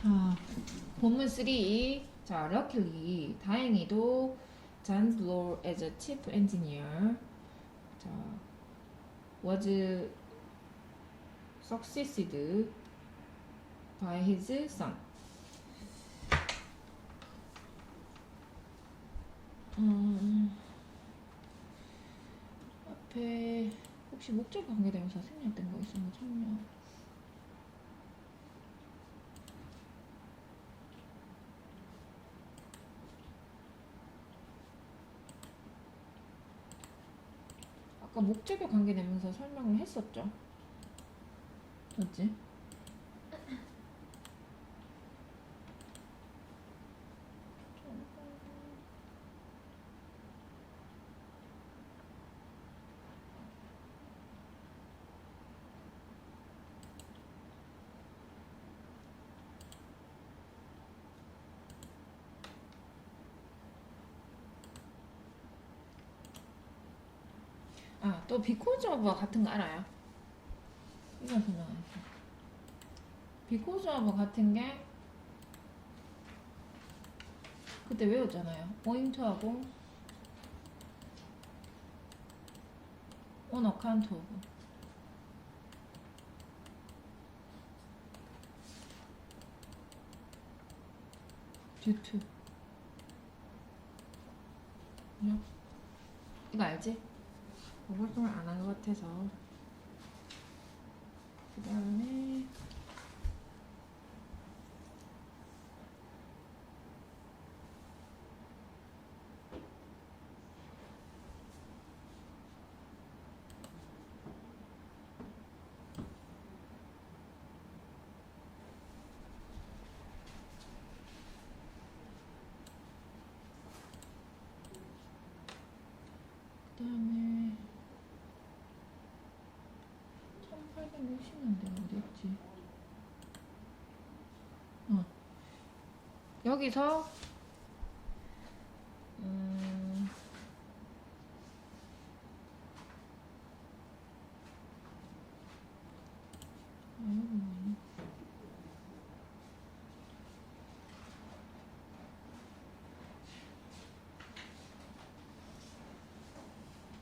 자, 본문 3. 자, luckily, 다행히도 John Blow as a chief engineer 자, was succeeded by his son. 음, 앞에 혹시 목적 관계되면서 생략된 거 있으면 참여. 아까 목적에 관계되면서 설명을 했었죠. 맞지? 아, 또 비코즈 오버 같은 거 알아요? 이거 설명할게. 비코즈 오버 같은 게 그때 외웠잖아요. 포인트하고 due to 그죠? 이거 알지? 활동을 안 한 것 같아서. 그 다음에 그 다음에 1860년대 어디였지? 어. 여기서 음?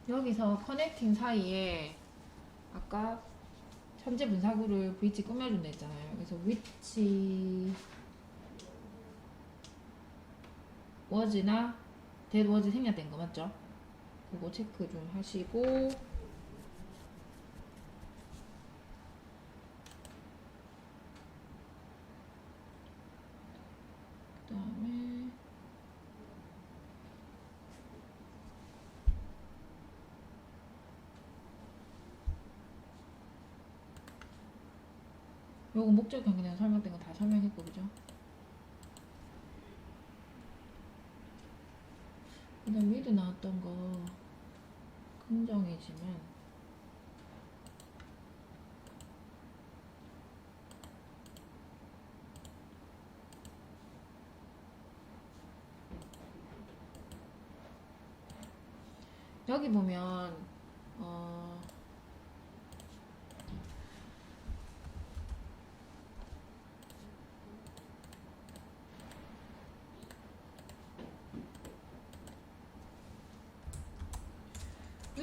여기서 커넥팅 사이에 아까 현재 분사구를 VH 꾸며준다 했잖아요. 그래서 which was나 that 생략된 거 맞죠? 그거 체크 좀 하시고 그다음에 요거 목적 관계는 설명된 거 다 설명했고 그죠? 그다음 미드 나왔던 거 긍정이지만 여기 보면 어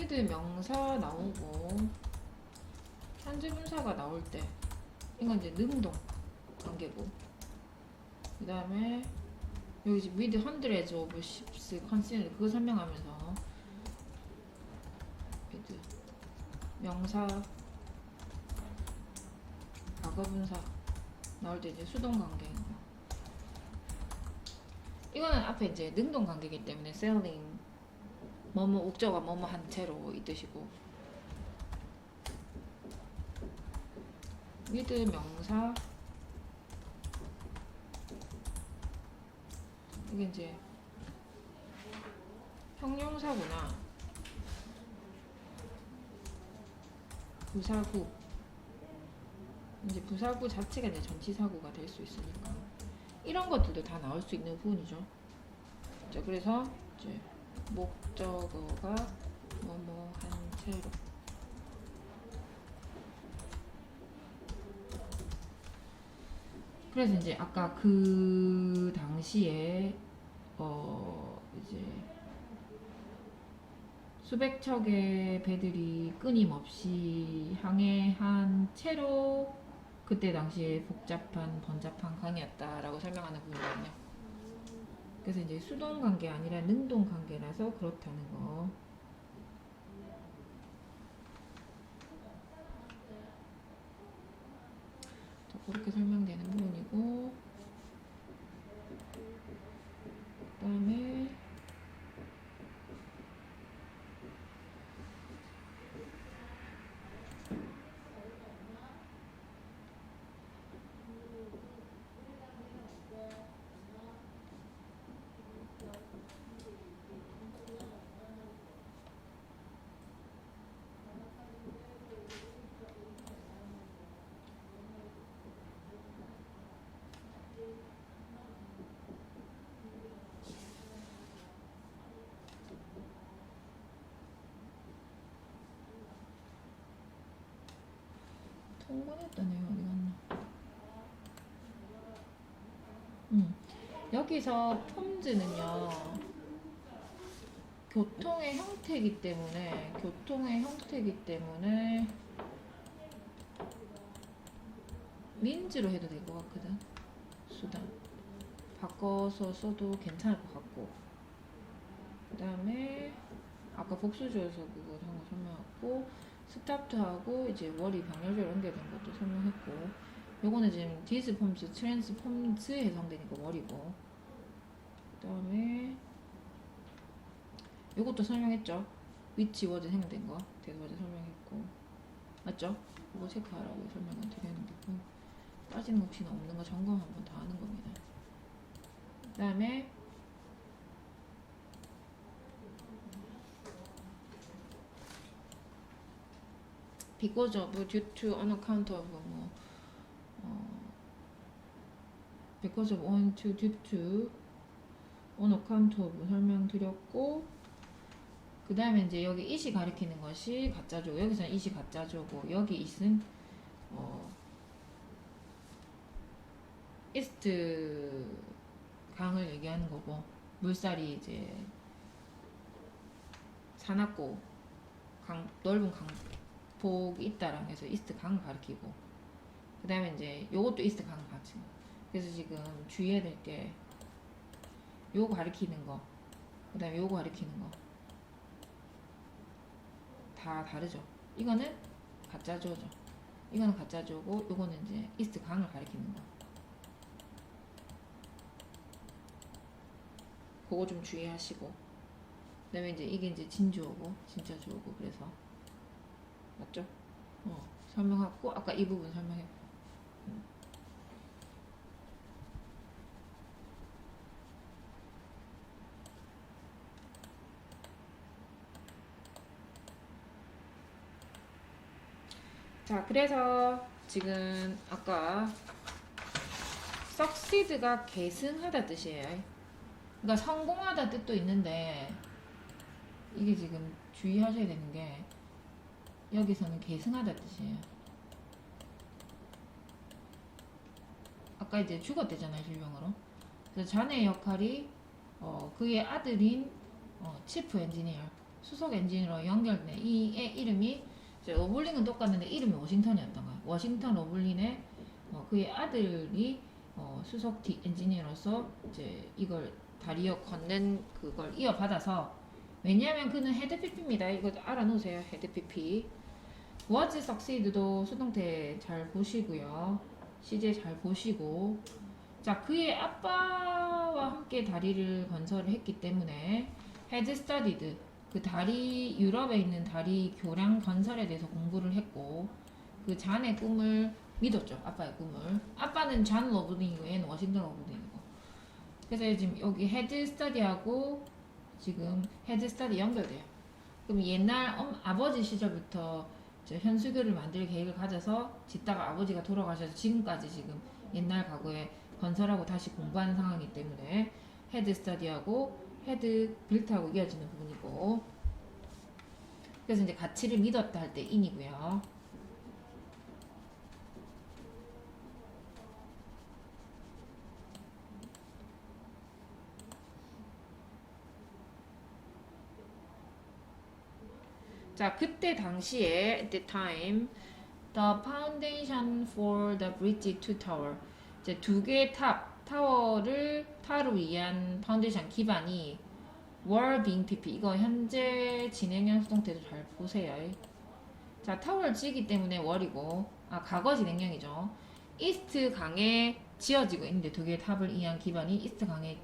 위드 명사 나오고 현재 분사가 나올 때 이건 이제 능동 관계고 그 다음에 여기 지금 with hundreds of ships considered 그거 설명하면서 with 명사 과거 분사 나올 때 이제 수동 관계인 거. 이거는 앞에 이제 능동 관계이기 때문에 selling 뭐뭐 옥저가 뭐뭐 한 채로 이 뜻이고. 위드 명사. 이게 이제 형용사구나. 부사구. 이제 부사구 자체가 이제 전치사구가 될 수 있으니까. 이런 것들도 다 나올 수 있는 부분이죠. 자 그래서 이제 목적어가 뭐뭐 한 채로 그래서 이제 아까 그 당시에 어 이제 수백 척의 배들이 끊임없이 항해한 채로 그때 당시에 복잡한 번잡한 강이었다라고 설명하는 부분이거든요. 그래서 이제 수동 관계 아니라 능동 관계라서 그렇다는 거. 자, 그렇게 설명되는 부분이고 그다음에 내용 어디 갔나? 음. 여기서 폼즈는요 교통의 형태이기 때문에 교통의 형태이기 때문에 민즈로 해도 될 것 같거든 수단. 바꿔서 써도 괜찮을 것 같고. 그 다음에 아까 복수조에서 그거 한거 설명했고 스타트하고 이제 월이 병렬적으로 연결된 것도 설명했고 요거는 지금 디스 폼스, 트랜스 폼스에 해당되니까 월이고. 그 다음에 요것도 설명했죠. 위치 워드 생성된 거 워드 설명했고. 맞죠? 이거 체크하라고 설명을 거고 빠지는 거 혹시나 없는 거 점검 한번 다 하는 겁니다. 그 다음에 because of, due to, on account of 뭐 어, because of, on to, due to, on account of 설명드렸고 그 다음에 이제 여기 이시 가리키는 것이 가짜죠. 여기서는 이시 가짜죠고 여기 있은 어, 이스트 강을 얘기하는 거고 물살이 이제 사납고 강, 넓은 강 폭이 있다라고 해서 이스트 강을 가리키고 그 다음에 이제 요것도 이스트 강을 가리키고. 그래서 지금 주의해야 될 게 요거 가리키는 거그 다음에 요거 가리키는 거 다 다르죠. 이거는 가짜 조죠. 이거는 가짜 조고 요거는 이제 이스트 강을 가리키는 거. 그거 좀 주의하시고 그 다음에 이제 이게 이제 진주어고 진짜 주어고 그래서 맞죠? 어 설명하고 아까 이 부분 설명했고 음. 자 그래서 지금 아까 succeed가 계승하다 뜻이에요. 그러니까 성공하다 뜻도 있는데 이게 지금 주의하셔야 되는 게 여기서는 계승하다 뜻이에요. 아까 이제 죽었대잖아요 질병으로. 그래서 자네의 역할이 어, 그의 아들인 어, 치프 엔지니어 수석 엔지니어로 연결돼 이의 이름이 이제 러블링은 똑같는데 이름이 워싱턴이었던 거예요. 워싱턴 러블린의 어, 그의 아들이 어, 수석 디 엔지니어로서 이제 이걸 다리어 건넨 그걸 이어받아서 왜냐하면 그는 헤드 PP입니다. 이거 알아놓으세요. 헤드 PP. Was succeed도 수동태 잘 보시고요. CJ 잘 보시고 자 그의 아빠와 함께 다리를 건설을 했기 때문에 had studied 그 다리 유럽에 있는 다리 교량 건설에 대해서 공부를 했고 그 잔의 꿈을 믿었죠. 아빠의 꿈을. 아빠는 잔 러브딩이고 얘는 워싱턴 러브딩이고. 그래서 지금 여기 헤드 스터디하고 지금 헤드 스터디 연결돼요. 그럼 옛날 엄, 아버지 시절부터 현수교를 만들 계획을 가져서 짓다가 아버지가 돌아가셔서 지금까지 지금 옛날 과거에 건설하고 다시 공부하는 상황이기 때문에 헤드 스터디하고 헤드 빌트하고 이어지는 부분이고 그래서 이제 가치를 믿었다 할 때 인이고요. 자, 그때 당시에 at the time the foundation for the bridge to tower 이제 두 개의 탑 타워를 타워를 위한 파운데이션 기반이 were being pp 이거 현재 진행형 수동태도 잘 보세요. 자, 타워를 지기 때문에 월이고 아 과거 진행형이죠. 이스트 강에 지어지고 있는데 두 개의 탑을 이한 기반이 이스트 강에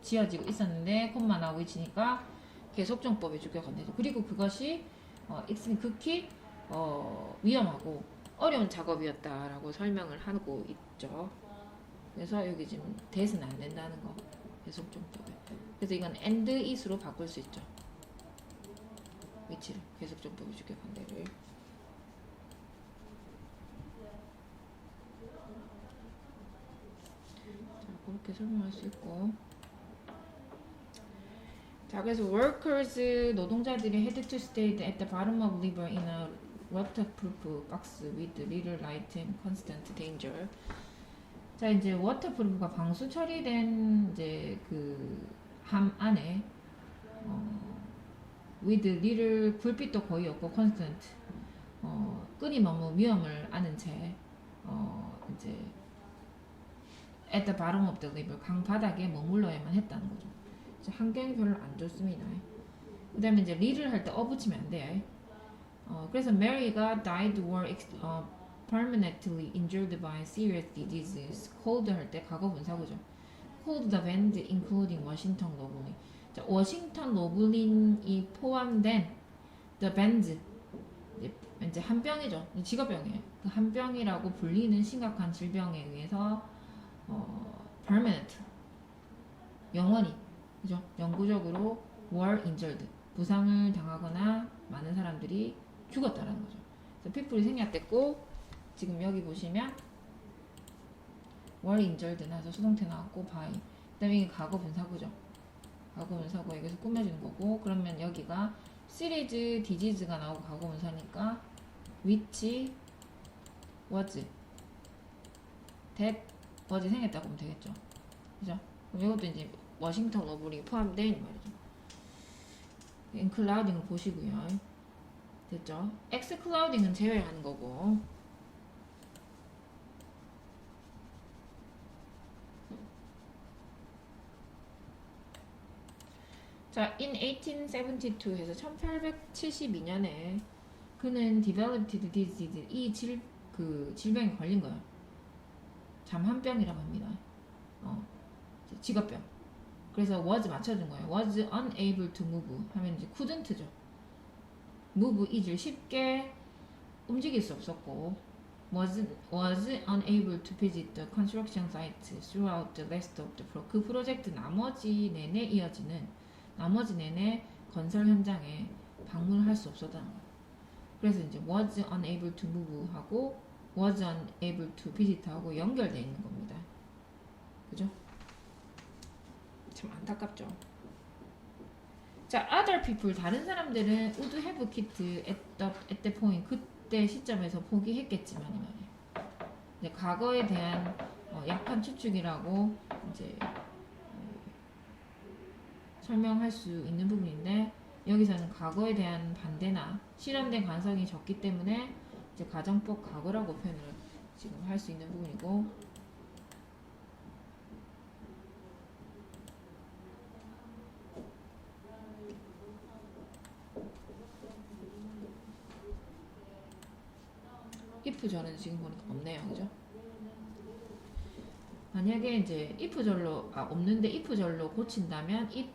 지어지고 있었는데 콤마 나오고 있으니까 계속정법에 주격한대죠. 그리고 그것이 어, 익스는 극히 어, 위험하고 어려운 작업이었다라고 설명을 하고 있죠. 그래서 여기 지금 대는 안 된다는 거 계속정법에. 그래서 이건 and is로 바꿀 수 있죠. 위치를 계속정법에 주격한 대를. 자, 그렇게 설명할 수 있고. 자, 그래서 workers 노동자들이 had to stay at the bottom of river in a waterproof box with little light and constant danger. 자, 이제 waterproof가 방수 처리된 이제 그 함 안에 어, with little 불빛도 거의 없고 constant 어, 끊임없는 위험을 아는 채 어, 이제 at the bottom of the river 강 바닥에 머물러야만 했다는 거죠. 환경이 별로 안 좋습니다. 그 다음에 이제 리를 할 때 어 붙이면 안 돼요. 어, 그래서 메리가 died ex, 어, permanently injured by serious diseases. cold 할 때 과거 분사구죠. cold the band including 워싱턴 로블린. 자, 워싱턴 로블린이 포함된 the band 이제 한 병이죠. 직업병이에요. 그 한 병이라고 불리는 심각한 질병에 의해서 어, permanent 영원히 그죠? 영구적으로 were injured 부상을 당하거나 많은 사람들이 죽었다라는 거죠. 그래서 people이 생략됐고 지금 여기 보시면 were injured 나서 수동태 나왔고 by 그다음에 이게 과거 분사구죠. 과거 분사고 여기서 꾸며주는 거고 그러면 여기가 series disease가 나오고 과거 분사니까 which was that was 생겼다고 보면 되겠죠. 그죠? 이것도 이제 워싱턴 러블이 포함된 이 말이죠. 인클라우딩을 보시고요. 됐죠? 엑스클라우딩은 제외하는 거고. 자, in 1872 해서 1872년에 그는 developed disease 이 질, 그 질병에 걸린 거예요. 잠한병이라고 합니다. 어, 직업병. 그래서 was 맞춰준 거예요. was unable to move 하면 이제 couldn't죠. move is를 쉽게 움직일 수 없었고 was was unable to visit the construction site throughout the rest of the pro. 그 프로젝트 나머지 내내 이어지는 나머지 내내 건설 현장에 방문할 수 없었다는 거예요. 그래서 이제 was unable to move 하고 was unable to visit 하고 연결되어 있는 겁니다. 그죠? 참 안타깝죠. 자, other people 다른 사람들은 would have quit 그때 시점에서 포기했겠지만. 이제 과거에 대한 어, 약한 추측이라고 이제 어, 설명할 수 있는 부분인데 여기서는 과거에 대한 반대나 실현된 가능성이 적기 때문에 이제 가정법 과거라고 표현을 지금 할 수 있는 부분이고 절은 지금 보니까 없네요, 그죠? 만약에 이제 if 절로 아 없는데 if 절로 고친다면 if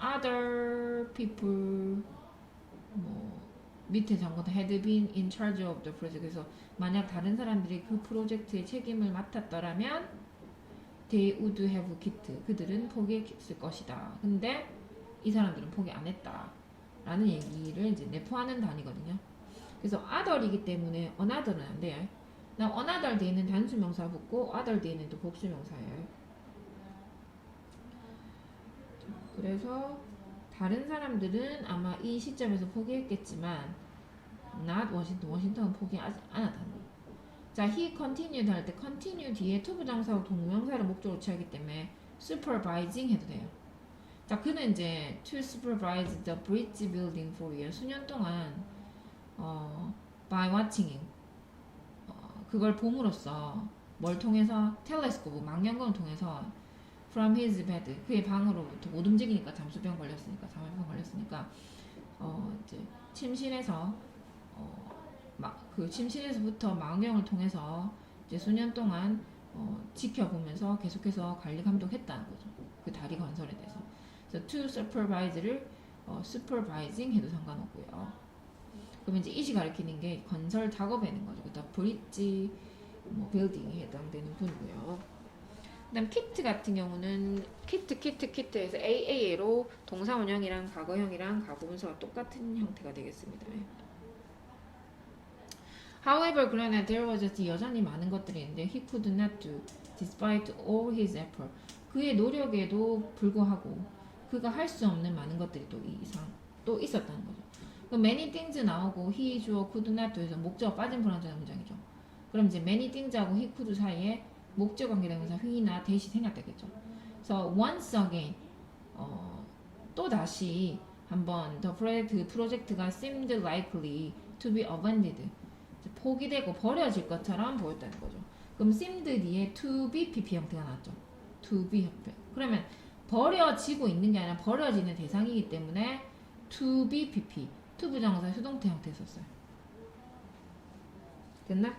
other people 뭐 밑에 잠깐 had been in charge of the project 그래서 만약 다른 사람들이 그 프로젝트의 책임을 맡았더라면 they would have quit 그들은 포기했을 것이다. 근데 이 사람들은 포기 안 했다. 라는 얘기를 이제 내포하는 단위거든요. 그래서 other이기 때문에 another는 안 돼요. 나 another 뒤에는 단수 명사 붙고 other 뒤에는 또 복수 명사예요. 자, 그래서 다른 사람들은 아마 이 시점에서 포기했겠지만 not 워싱턴 워싱턴은 포기하지 않았다는 거예요. 자, he continued 할 때 continue 뒤에 to 부정사하고 동명사를 목적으로 취하기 때문에 supervising 해도 돼요. 자, 그는 이제 to supervise the bridge building for year 수년 동안 어, by watching 어, 그걸 봄으로써 뭘 통해서? 텔레스코프 망원경을 통해서 from his bed. 그의 방으로부터 못 움직이니까 잠수병 걸렸으니까 잠수병 걸렸으니까 어 이제 침실에서 어 막그 침실에서부터 망원경을 통해서 이제 수년 동안 어 지켜보면서 계속해서 관리 감독했다는 거죠. 그 다리 건설에 대해서. 그래서 to supervise를 어 supervising 해도 상관없고요 그러면 이제 이시 가리키는 게 건설 작업에는 거죠 그다음 브릿지 뭐 빌딩에 해당되는 분이고요. 그다음 키트 같은 경우는 키트 키트 키트에서 AA로 동사원형이랑 과거형이랑 과거분사가 똑같은 형태가 되겠습니다. However, 그러나 there was a- 여전히 많은 것들이 있는데 he could not do despite all his effort. 그의 노력에도 불구하고 그가 할 수 없는 많은 것들이 또 이상 또 있었다는 거죠. 그 many things 나오고 he 주어 could not do에서 목적어 빠진 불완전한 문장이죠. 그럼 이제 many things하고 he could 사이에 목적 관계되면서 he나 that이 생략되겠죠. 그래서 once again 어, 또 다시 한번 the project 프로젝트가 seemed likely to be abandoned 포기되고 버려질 것처럼 보였다는 거죠. 그럼 seemed 뒤에 to be pp 형태가 나왔죠. to be 형태. 그러면 버려지고 있는 게 아니라 버려지는 대상이기 때문에 to be pp to 부정사 수동태 형태 썼어요. 됐나?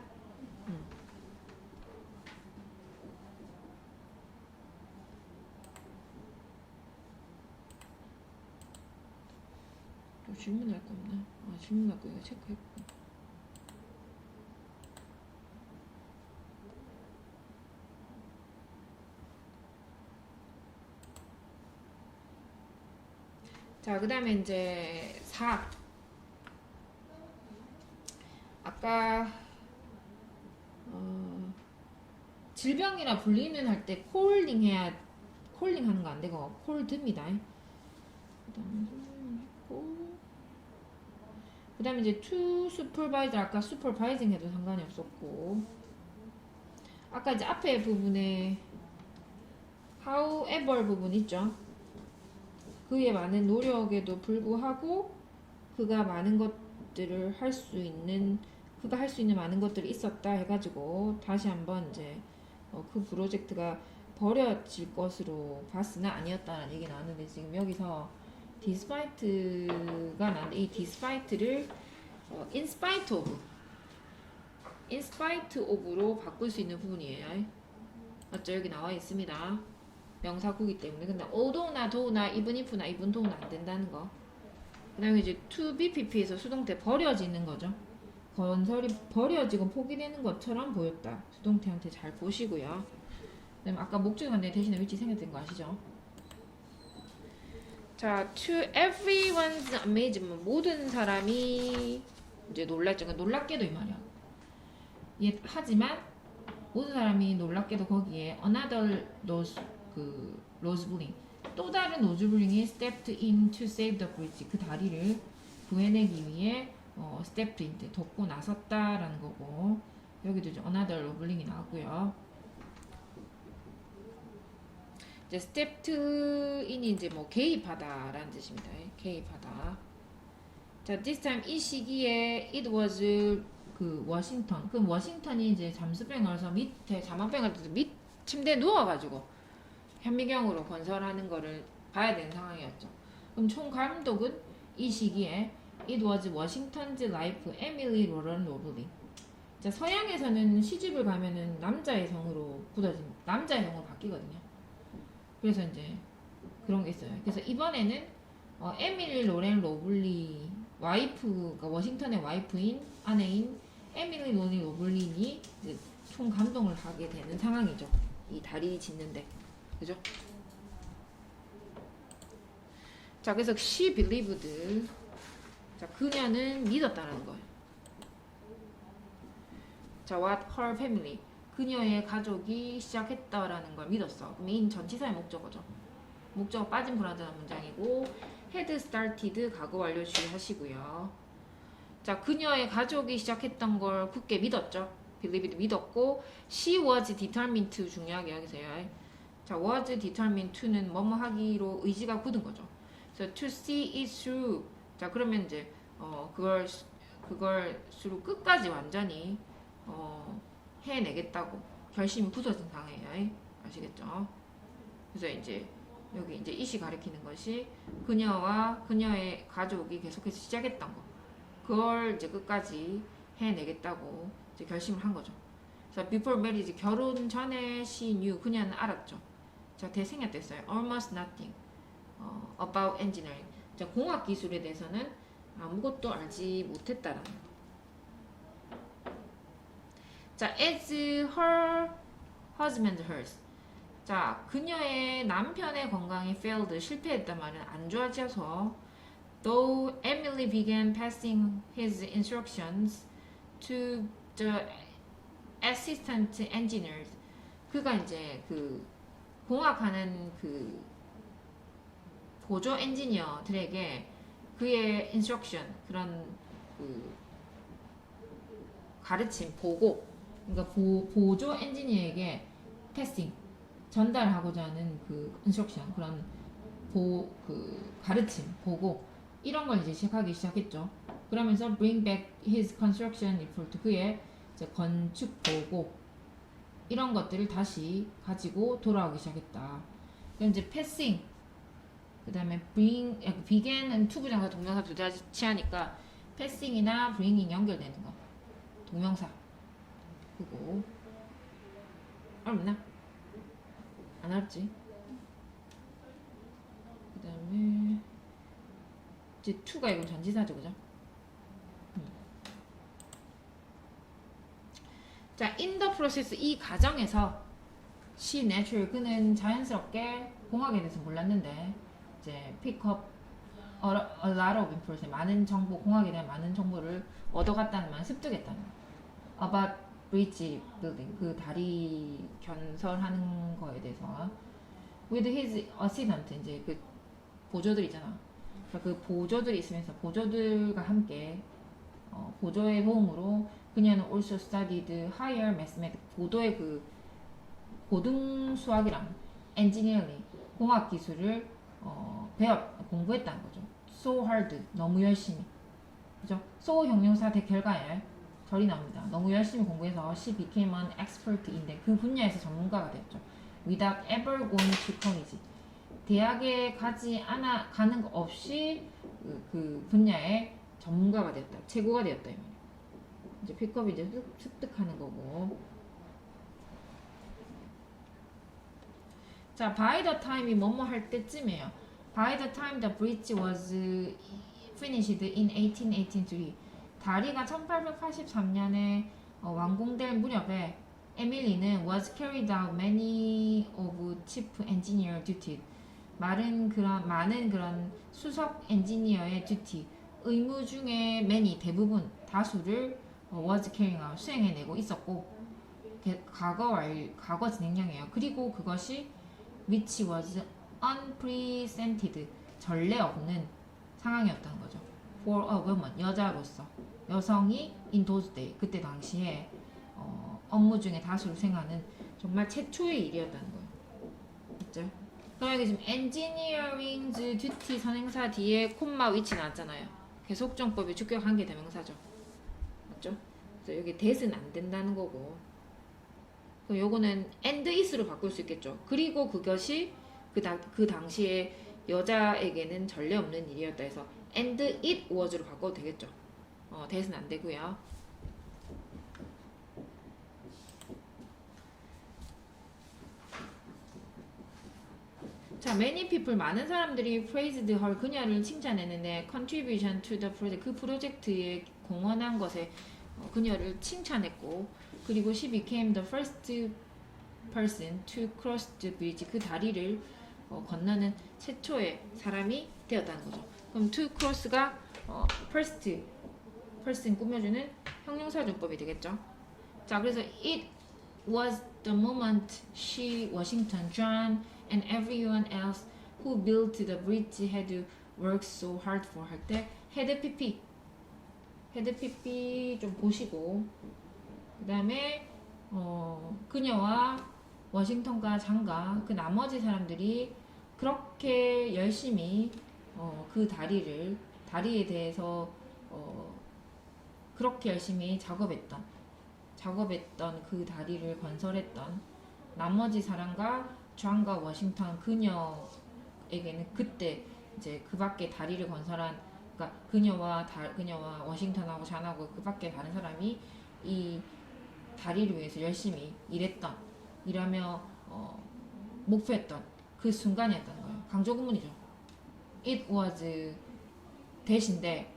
또 질문할 거 없나? 아 질문할 거 이거 체크했고 자, 그 다음에 이제 4. 아까, 어, 질병이라 불리는 할 때 콜링 해야, 콜링 하는 거 안 되고, 콜드입니다. 그 다음에 했고, 그 다음에 이제 to supervisor, 아까 supervising 해도 상관이 없었고, 아까 이제 앞에 부분에 however 부분 있죠? 그의 많은 노력에도 불구하고 그가 많은 것들을 할 수 있는 그가 할 수 있는 많은 것들이 있었다 해가지고 다시 한번 이제 어, 그 프로젝트가 버려질 것으로 봤으나 아니었다는 얘기 나왔는데 지금 여기서 despite가 나는데 이 despite를 어, in spite of in spite of로 바꿀 수 있는 부분이에요. 맞죠? 여기 나와 있습니다. 명사구기 때문에 근데 althought나 though나 even if나 even though는 안 된다는 거. 그 다음에 이제 to be pp에서 수동 태 버려지는 거죠. 건설이 버려지고 포기되는 것처럼 보였다. 수동태한테 잘 보시고요. 그다음에 아까 목적이 관대 대신에 위치 생략된 거 아시죠? 자, to everyone's amazement 모든 사람이 이제 놀랐죠. 그러니까 놀랍게도 이 말이야. 예, 하지만 모든 사람이 놀랍게도 거기에 another rose 그 로즈블링 또 다른 로즈블링이 stepped in to save the bridge 그 다리를 구해내기 위해 어, in 돕고 나섰다라는 거고 여기도 이제 another 로블링이 나왔고요. 이제 in이 이제 뭐 개입하다라는 뜻입니다. 개입하다. 자, this time 이 시기에 it was 그 워싱턴. 그 워싱턴이 이제 잠수병 걸어서 밑에 자만병 걸어서 밑 침대에 누워가지고 현미경으로 건설하는 거를 봐야 되는 상황이었죠. 그럼 총 감독은 이 시기에 it was Washington's life Emily Lauren Robley. 자, 서양에서는 시집을 가면은 남자의 성으로 굳어진 남자의 성으로 바뀌거든요. 그래서 이제 그런 게 있어요. 그래서 이번에는 어, 에밀리 로렌 로블리 와이프가 워싱턴의 와이프인 아내인 에밀리 로렌 로블린이 총 감독을 하게 되는 상황이죠. 이 다리 짓는데. 그죠? 자, 그래서 she believed. 자, 그녀는 믿었다는 거예요. 자, what her family. 그녀의 가족이 시작했다라는 걸 믿었어. 그럼 인 전치사의 목적어죠. 목적어 빠진 불완전한 문장이고 had started 과거 완료 주의하시고요. 자, 그녀의 가족이 시작했던 걸 굳게 믿었죠. believed 믿었고 she was determined to 중요하게 여기서요. 자, was determined to는 뭐뭐 하기로 의지가 굳은 거죠. 그래서 to see it through. 자, 그러면 이제 어 그걸 그걸 through 끝까지 완전히 어 해내겠다고 결심이 굳어진 상황이에요. 아시겠죠? 그래서 이제 여기 이제 이시 가리키는 것이 그녀와 그녀의 가족이 계속해서 시작했던 거. 그걸 이제 끝까지 해내겠다고 이제 결심을 한 거죠. 자, before marriage 결혼 전에 she knew 그녀는 알았죠. 자, 대생략 됐어요. almost nothing 어, about engineering. 자, 공학 기술에 대해서는 아무것도 알지 못했다라는 거. 자, as her husband hers. 자, 그녀의 남편의 건강이 failed 실패했단 말은 안 좋아져서 though Emily began passing his instructions to the assistant engineers 그가 이제 그 공학하는 그 보조 엔지니어들에게 그의 instruction 그런 그 가르침 보고 그러니까 보, 보조 엔지니어에게 패싱 전달하고자 하는 그 instruction 그런 보 그 가르침 보고 이런 걸 이제 시작하기 시작했죠. 그러면서 bring back his construction report 그의 이제 건축 보고 이런 것들을 다시 가지고 돌아오기 시작했다. 그럼 이제 passing 그 다음에 bring begin은 투부정사 동명사 두 가지 취하니까 passing이나 bringing 연결되는 거 동명사 그거 어렵나? 안 어렵지? 그 다음에 이제 to가 이건 전지사죠 그죠? 자, in the process 이 과정에서 she natural 그는 자연스럽게 공학에 대해서 몰랐는데 이제 up a lot of information 많은 정보 공학에 대한 많은 정보를 얻어갔다는 말 습득했다는 거. about bridge building 그 다리 건설하는 거에 대해서 with his assistant 이제 그 보조들 있잖아. 그러니까 그 보조들이 있으면서 보조들과 함께 어, 보조의 도움으로 그녀는 also studied higher mathematics 고도의 그 고등 수학이랑 engineering 공학 기술을 어, 배웠 공부했다는 거죠. So hard 너무 열심히 그죠? So 형용사 대 결과에 절이 나옵니다. 너무 열심히 공부해서 she became an expert in 그 분야에서 전문가가 되었죠. Without ever going to college 대학에 가지 않아 가는 거 없이 그, 그 분야의 전문가가 되었다. 최고가 되었다. 이제 픽업이 이제 습- 습득하는 거고. 자, by the time이 뭐뭐 할 때쯤이에요. By the time the bridge was finished in 1883, 다리가 1883년에 어, 완공될 무렵에 에밀리는 was carried out many of chief engineer duty. 많은 그런 많은 그런 수석 엔지니어의 듀티 의무 중에 many 대부분 다수를 어, was carrying out 수행해내고 있었고 대- 과거 완 과거 진행형이에요. 그리고 그것이 which was unprecedented 전례 없는 상황이었다는 거죠. For a woman 여자로서 여성이 in those day 그때 당시에 어, 업무 중에 다수를 수행하는 정말 최초의 일이었다는 거예요. 맞죠? 그럼 여기 지금 engineering's duty 선행사 뒤에 콤마 위치 나왔잖아요. 계속정법의 주격 관계 대명사죠. 맞죠? 그래서 여기 that은 안 된다는 거고. 그럼 요거는 and is로 바꿀 수 있겠죠. 그리고 그것이 그, 당, 그 당시에 여자에게는 전례 없는 일이었다 해서 and it was로 바꿔도 되겠죠. 어, that은 안 되고요. 자, many people 많은 사람들이 praised her 그녀를 칭찬했는데 contribution to the project 그 프로젝트에 공헌한 것에 어, 그녀를 칭찬했고 그리고 she became the first person to cross the bridge 그 다리를 어, 건너는 최초의 사람이 되었다는 거죠. 그럼 to cross가 어, first person 꾸며주는 형용사조법이 되겠죠. 자, 그래서 it was the moment she, Washington, John, and everyone else who built the bridge had worked so hard for 할 때 had pp had pp 좀 보시고 그 다음에 어, 그녀와 워싱턴과 장가 그 나머지 사람들이 그렇게 열심히 어, 그 다리를 다리에 대해서 어, 그렇게 열심히 작업했던 작업했던 그 다리를 건설했던 나머지 사람과 장과 워싱턴 그녀에게는 그때 이제 그 밖에 다리를 건설한 그러니까 그녀와 다, 그녀와 워싱턴하고 잔하고 그 밖에 다른 사람이 이 다리를 위해서 열심히 일했던 일하며 어, 목표했던 그 순간이었던 거예요. 강조 구문이죠. It was 대신데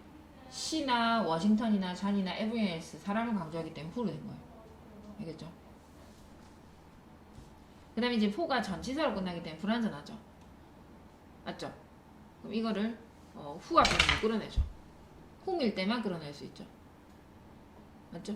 시나 워싱턴이나 잔이나 else 사람을 강조하기 때문에 후로 된 거예요. 알겠죠? 그 다음에 이제 포가 전치사로 끝나기 때문에 불완전하죠. 맞죠? 그럼 이거를 어, 후 앞에 못 끌어내죠. 홍일 때만 끌어낼 수 있죠. 맞죠?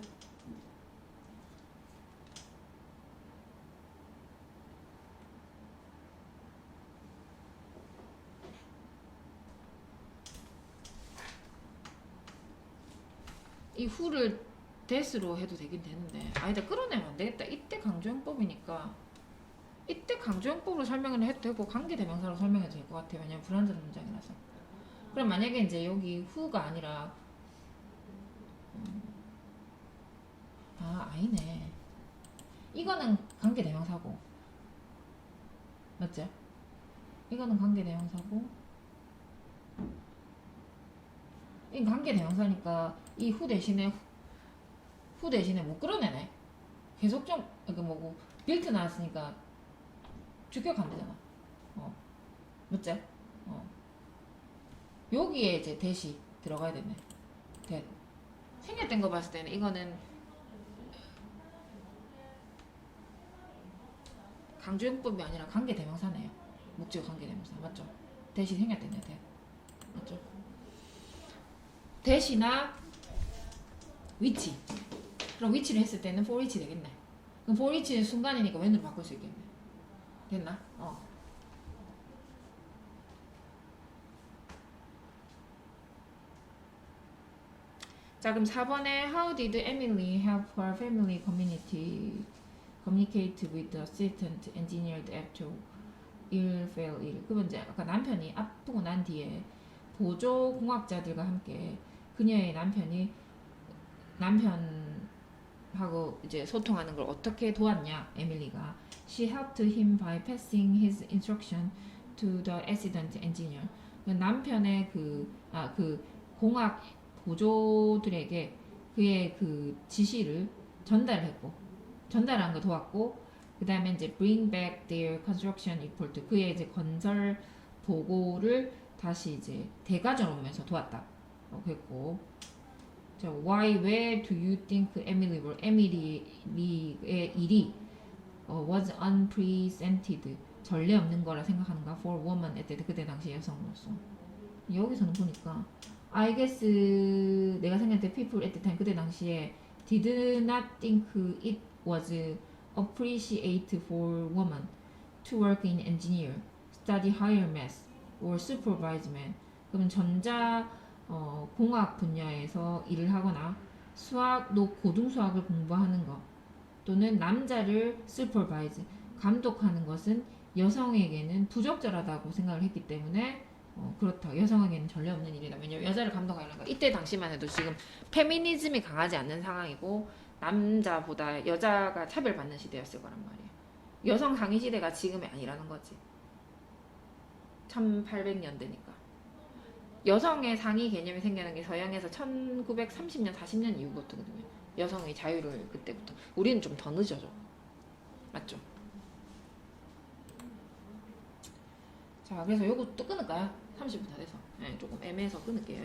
이 후를 대스로 해도 되긴 되는데. 아니다 끌어내면 안 되겠다. 이때 강조용법이니까. 이때 강조용법으로 설명을 해도 되고 관계대명사로 설명해도 될 것 같아요. 왜냐면 불완전 문장이라서. 그럼 만약에 이제 여기 후가 아니라 음, 아 아니네. 이거는 관계대명사고. 맞죠? 이거는 관계대명사고 이 관계대명사니까 이 후 대신에 후, 후 대신에 못 끌어내네. 계속 좀 이거 뭐고 빌트 나왔으니까 주격 안 되잖아. 어. 맞지? 어. 여기에 이제 대시 들어가야 되네. 대 생략된 거 봤을 때는 이거는 강조용법이 아니라 관계대명사네요. 목적 관계대명사. 맞죠? 대시 생략됐네 대. 맞죠? 대시나 위치 그럼 위치를 했을 때는 for each 되겠네 그럼 for each는 순간이니까 when으로 바꿀 수 있겠네 됐나? 어 자 그럼 4번에 How did Emily help her family community communicate with the assistant engineer after 일 fail 일 그건 이제 아까 남편이 아프고 난 뒤에 보조 공학자들과 함께 그녀의 남편이 남편하고 이제 소통하는 걸 어떻게 도왔냐 에밀리가 she helped him by passing his instruction to the accident engineer 그 남편의 그 아 그 공학 보조들에게 그의 그 지시를 전달했고 전달한 거 도왔고 그 다음에 이제 bring back their construction report 그의 이제 건설 보고를 다시 이제 대가전 오면서 도왔다 어, 그랬고 자 why where do you think Emily were 에밀리의 일이 어, was unprecedented 전례 없는 거라 생각하는가 for woman at that 그때 당시 여성으로서 여기서는 보니까 I guess 내가 생각할 때 people at the time 그때 당시에 did not think it was appreciate for woman to work in engineer, study higher math, or supervise men. 그럼 전자 어, 공학 분야에서 일을 하거나 수학, 노 고등 수학을 공부하는 것 또는 남자를 supervise 감독하는 것은 여성에게는 부적절하다고 생각을 했기 때문에 어, 그렇다. 여성에게는 전례 없는 일이다. 왜냐면 여자를 감독하는 거 이때 당시만 해도 지금 페미니즘이 강하지 않는 상황이고 남자보다 여자가 차별받는 시대였을 거란 말이에요. 여성 상위 시대가 지금이 아니라는 거지. 1800년대니까. 여성의 상위 개념이 생기는 게 서양에서 1930년, 40년 이후부터거든요. 여성의 자유를 그때부터. 우리는 좀 더 늦어져. 맞죠? 자, 그래서 요거 또 끊을까요? 30분 다 돼서. 네, 조금 애매해서 끊을게요.